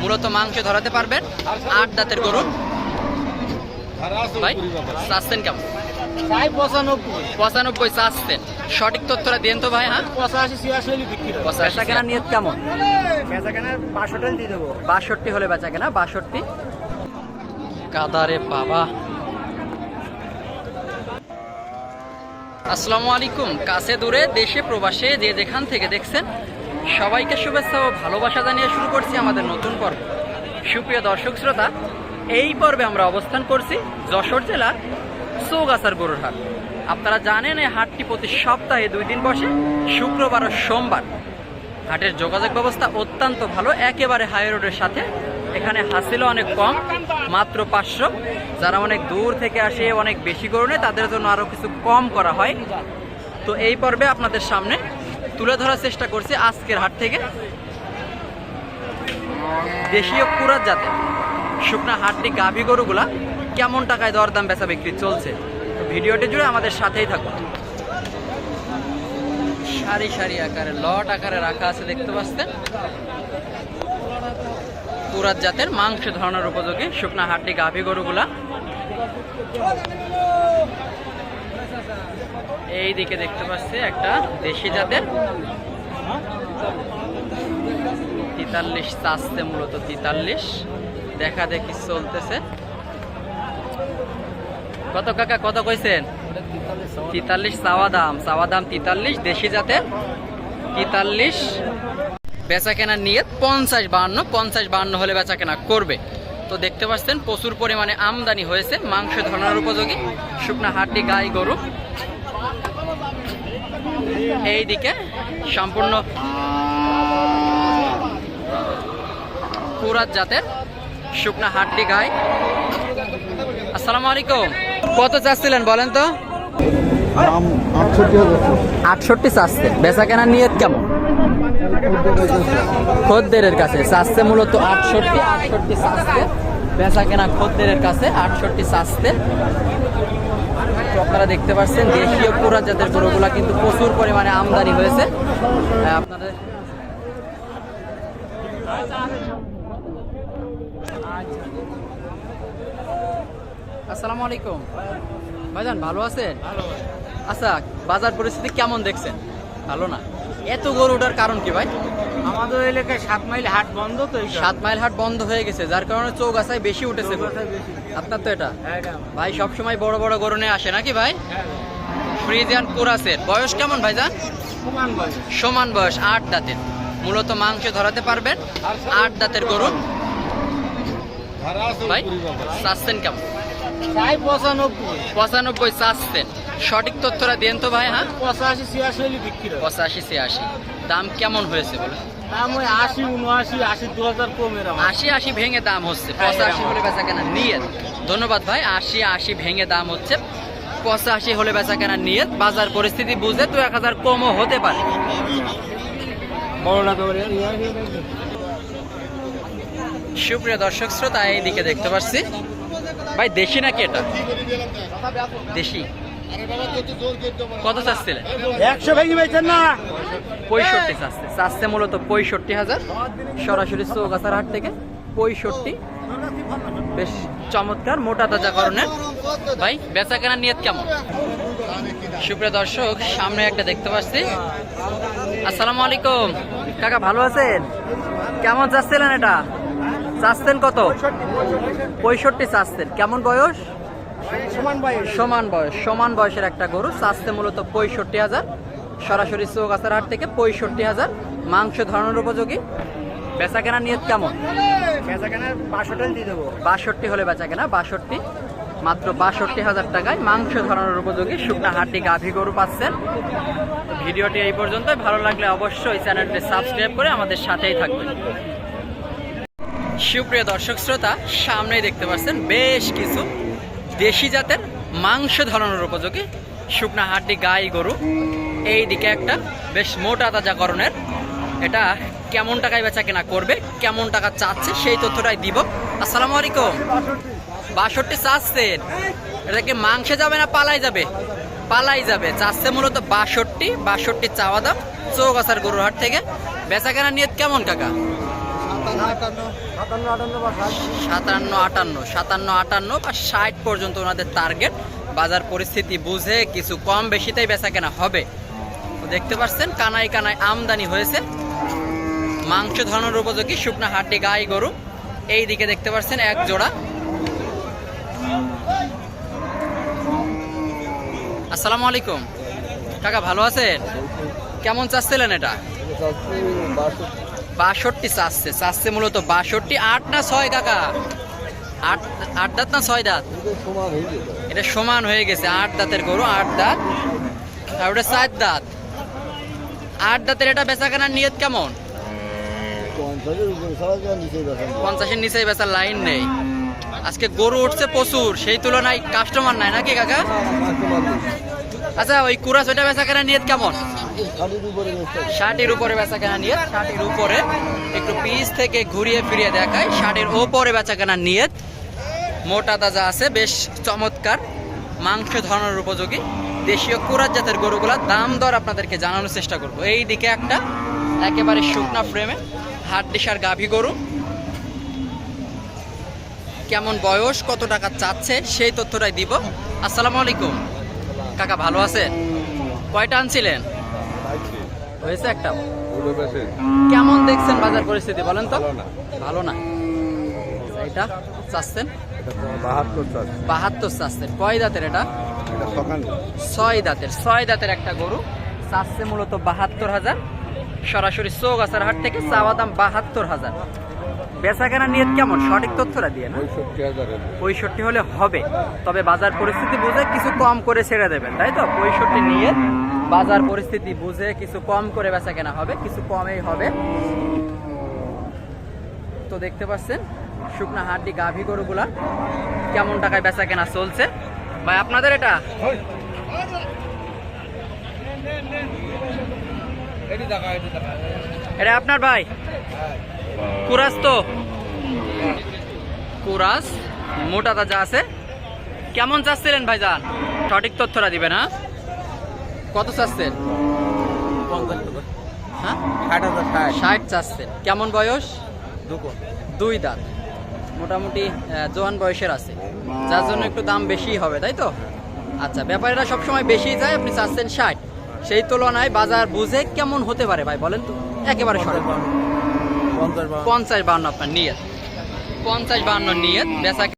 মূলত মাংস ধরাতে পারবেন আট দাঁতের গরু। ভাই চাচ্ছেন কেমন? পঁচানব্বই। পঁচানব্বই চাচ্ছেন সঠিক তথ্যটা দেন তো ভাই হ্যাঁ? পঁচাশি ছিয়াশি হলে বিক্রি হবে। বেচা কেনা নিয়ত কেমন? বেচা কেনা দিয়ে দেবো। বাষট্টি হলে বেচা কেনা বাষট্টি। কাদারে বাবা। আসসালামু আলাইকুম। কাছে দূরে দেশে প্রবাসে যে যেখান থেকে দেখছেন সবাইকে শুভেচ্ছা ও ভালোবাসা জানিয়ে শুরু করছি আমাদের নতুন পর্ব। সুপ্রিয় দর্শক শ্রোতা, এই পর্বে আমরা অবস্থান করছি যশোর জেলার চৌগাছার গরুর হাট। আপনারা জানেন, এই হাটটি প্রতি সপ্তাহে দুই দিন বসে, শুক্রবার ও সোমবার। হাটের যোগাযোগ ব্যবস্থা অত্যন্ত ভালো, একেবারে হাই রোডের সাথে। এখানে হাসিলও অনেক কম, মাত্র পাঁচশো। যারা অনেক দূর থেকে আসে, অনেক বেশি গরু নেয়, তাদের জন্য আরও কিছু কম করা হয়। তো এই পর্বে আপনাদের সামনে তুলে ধরার চেষ্টা করছি আজকের হাট থেকে। দেশীয় কুরাত জাতের শুকনা হাটটি গাভী গরুগুলা কেমন টাকায় দরদাম বেচা বিক্রি চলছে? ভিডিওটি জুড়ে আমাদের সাথেই থাকুন। সারি সারি আকারে, লট আকারে রাখা আছে, দেখতে পাচ্ছেন? পুরাত জাতের মাংস ধরানোর উপযোগী শুকনা হাড্ডি গাভী গরুগুলা। এই দিকে দেখতে পাচ্ছি একটা দেশি জাতের। তিতাল্লিশ চাষতে মূলত, তিতাল্লিশ। দেখা দেখি চলতেছে। কত কাকা, কত কইছেন? তিতাল্লিশ চাওয়া দাম চাওয়া দাম তিতাল্লিশ, দেশি জাতের তিতাল্লিশ। বেচা কেনা নিয়ে পঞ্চাশ বাহান্ন পঞ্চাশ বাহান্ন হলে বেচা কেনা করবে। তো দেখতে পাচ্ছেন প্রচুর পরিমাণে আমদানি হয়েছে, মাংস ধরানোর উপযোগী, শুকনা হাড্ডি গাই গরু। এইদিকে সম্পূর্ণ পুরাত জাতের শুকনা হাড্ডি গাই। আসসালামু আলাইকুম। কত চাচ্ছিলেন বলেন তো? আটষট্টি চাচ্ছে বেচা কেনা নিয়ত কেমন? খদ্দেরের কাছে চাচ্ছে মূলত আটষট্টি আটষট্টি চাচ্ছে। বেচা কেনা খদ্দেরের কাছে আটষট্টি চাচ্ছে। আপনারা দেখতে পাচ্ছেন দেশীয় পুরা জাতের গরুগুলা কিন্তু প্রচুর পরিমাণে আমদানি হয়েছে। আপনাদের আসসালামু আলাইকুম। ভাইজান ভালো আছেন? আচ্ছা বাজার পরিস্থিতি কেমন দেখছেন? ভালো না? এত গরু ওঠার কারণ কি ভাই? আমাদের এলাকায় সাত মাইল হাট বন্ধ তো সাত মাইল হাট বন্ধ হয়ে গেছে যার কারণে চৌগাছায় বেশি উঠেছে। আপনার তো এটা? হ্যাঁ, ভাই সবসময় বড় বড় গরু নিয়ে আসে নাকি ভাই? ফ্রিজিয়ান কোরাসের। বয়স কেমন ভাইজান সমান বয়স। সমান বয়স আট দাঁতের। মূলত মাংস ধরাতে পারবেন আট দাঁতের গরু। ভাই চাচ্ছেন কেমন? পঁচানব্বই। পঁচানব্বই চাচ্ছেন। সঠিক তথ্যটা দেন তো ভাই হ্যাঁ? পঁচাশি ছিয়াশি হলে বিক্রি পঁচাশি ছিয়াশি। দাম কেমন হয়েছে বলে? দাম ওই আশি উনআশি আশি দু হাজার কমের আশি আশি ভেঙে দাম হচ্ছে। হ্যাঁ, পঁচাশি হলে বেচা কেনা নিয়ে ধন্যবাদ ভাই আশি আশি ভেঙে দাম হচ্ছে। পঁচাশি হলে বেচা কেনা নিয়ে বাজার পরিস্থিতি বুঝে তো এক হাজার কমও হতে পারে। সুপ্রিয় দর্শক শ্রোতা এইদিকে দেখতে পাচ্ছি। ভাই দেশি নাকি এটা? দেশি। কত চাচ্ছিলেন একশো ভেঙে পেয়েছেন না। পঁয়ষট্টি চাচ্ছে। চাচ্ছে মূলত পঁয়ষট্টি হাজার। সরাসরি চৌগাছার হাট থেকে পঁয়ষট্টি। বেশ চমৎকার মোটা তাজা করণের ভাই বেচা কেনার নিয়ত কেমন? সুপ্রিয় দর্শক সামনে একটা দেখতে পাচ্ছি। আসসালামু আলাইকুম। কাকা ভালো আছেন? কেমন চাচ্ছিলেন এটা? চাচ্ছেন কত? পঁয়ষট্টি চাচ্ছেন। কেমন বয়স? সমান বয়স। সমান বয়সের একটা গরু। চাচ্ছে মূলত পঁয়ষট্টি হাজার। সরাসরি চৌগাছার হাট থেকে পঁয়ষট্টি হাজার। মাংস ধরানোর উপযোগী। বেচা কেনার নিয়ত কেমন? বাষট্টি হলে বেচা কেনা বাষট্টি। মাত্র বাষট্টি হাজার টাকায় মাংস ধরানোর উপযোগী। শুকনা হাড্ডি গাভী গরু পাচ্ছেন। ভিডিওটি এই পর্যন্তই। ভালো লাগলে অবশ্যই চ্যানেলটি সাবস্ক্রাইব করে আমাদের সাথেই থাকবেন। সুপ্রিয় দর্শক শ্রোতা, সামনেই দেখতে পাচ্ছেন বেশ কিছু দেশি জাতের মাংস ধরানোর উপযোগী শুকনা হাড্ডি গাই গরু। এই দিকে একটা বেশ মোটা তাজাকরণের। এটা কেমন টাকায় বেচা কেনা করবে, কেমন টাকা চাচ্ছে সেই তথ্যটাই দিব। আসসালামু আলাইকুম। বাষট্টি চাচ্ছেন। এটা কি মাংসে যাবে না পালাই যাবে? পালাই যাবে। চাচ্ছে মূলত বাষট্টি বাষট্টি চাওয়া দাম চৌগাছার গরুর হাট থেকে। বেচা কেনা নিয়ত কেমন, কাকা? সাতান্ন আটান্ন সাতান্ন আটান্ন বা ষাট পর্যন্ত ওনাদের টার্গেট বাজার পরিস্থিতি বুঝে কিছু কম বেশিতেই বেচা কেনা হবে। দেখতে পাচ্ছেন কানায় কানায় আমদানি হয়েছে। মাংস ধরনের উপযোগী শুকনা হাড্ডি গাই গরু। এই দিকে দেখতে পাচ্ছেন এক জোড়া। আসসালামু আলাইকুম। কাকা ভালো আছেন? কেমন চাচ্ছিলেন এটা? বাষট্টি চাচ্ছে চাচ্ছে মূলত বাষট্টি, আট না ছয় কাকা? আট আট দাঁত না ছয় দাঁত? এটা সমান হয়ে গেছে, আট দাঁতের গরু, আট দাঁত। আর ওটা চার দাঁত। আট দাঁতের এটা বেচা কেনার নিয়ত কেমন? পঞ্চাশের নিচে বেচার লাইন নেই। আজকে গরু উঠছে প্রচুর, সেই তুলনায় কাস্টমার নাই নাকি কাকা? আচ্ছা ওই কুরাস ওইটা বেচা কেনার নিয়ত কেমন? উপরে বেচা কেনা নিয়ে ষাটের উপরে। একটু পিস থেকে ঘুরিয়ে ফিরিয়ে দেখায় ষাটের ওপরে বেচা কেনা নিয়ে মোটা তাজা আছে, বেশ চমৎকার, মাংস উপযোগী। দেশীয় কুরাত জাতের গরুগুলার দাম দর আপনাদেরকে জানানোর চেষ্টা করব। এই দিকে একটা, একেবারে শুকনা ফ্রেমে হাট ডিসার গাভী গরু। কেমন বয়স, কত টাকা চাচ্ছে, সেই তথ্যটাই দিব। আসসালামু আলাইকুম। কাকা ভালো আছেন? কয়টা আনছিলেন? হয়েছে একটা? কেমন দেখছেন বাজার পরিস্থিতি বলেন তো? ভালো না। এটা চাচ্ছেন? বাহাত্তর চাচ্ছেন। কয় দাঁতের এটা? এটা ছয় দাঁতের। ছয় দাঁতের একটা গরু। চাচ্ছে মূলত বাহাত্তর হাজার। সরাসরি চৌগাছার হাট থেকে চাওয়া দাম বাহাত্তর হাজার। বেচা কেনা নিয়ত কেমন? সঠিক তথ্যটা দিয়ে না? পঁয়ষট্টি পঁয়ষট্টি হলে হবে। তবে বাজার পরিস্থিতি বুঝে কিছু কম করে ছেড়ে দেবেন তাই তো? পঁয়ষট্টি নিয়ে বাজার পরিস্থিতি বুঝে কিছু কম করে বেচা কেনা হবে কিছু কমেই হবে। তো দেখতে পাচ্ছেন শুকনা হাড্ডি গাভী গরুগুলা কেমন টাকায় বেচা কেনা চলছে। ভাই আপনাদের এটা? এটা আপনার ভাই? কুরাস তো? কুরাস, মোটা তাজা আছে। কেমন চাচ্ছিলেন ভাই ভাইজান? সঠিক তথ্যটা দিবেন হ্যাঁ? কত চাচ্ছেন? হ্যাঁ? ষাট চাচ্ছেন। কেমন বয়স? দুই দাঁত। মোটামুটি জোয়ান বয়সের আছে। যার জন্য একটু দাম বেশি হবে, তাই তো? আচ্ছা ব্যাপারীরা সবসময় বেশি যায় আপনি চাচ্ছেন ষাট। সেই তুলনায় বাজার বুঝে কেমন হতে পারে ভাই, বলেন তো? একেবারে সঠিক। পঞ্চাশ বা পঞ্চাশ বান্ন আপনার নিয়ত পঞ্চাশ বান্ন নিয়ত বেচা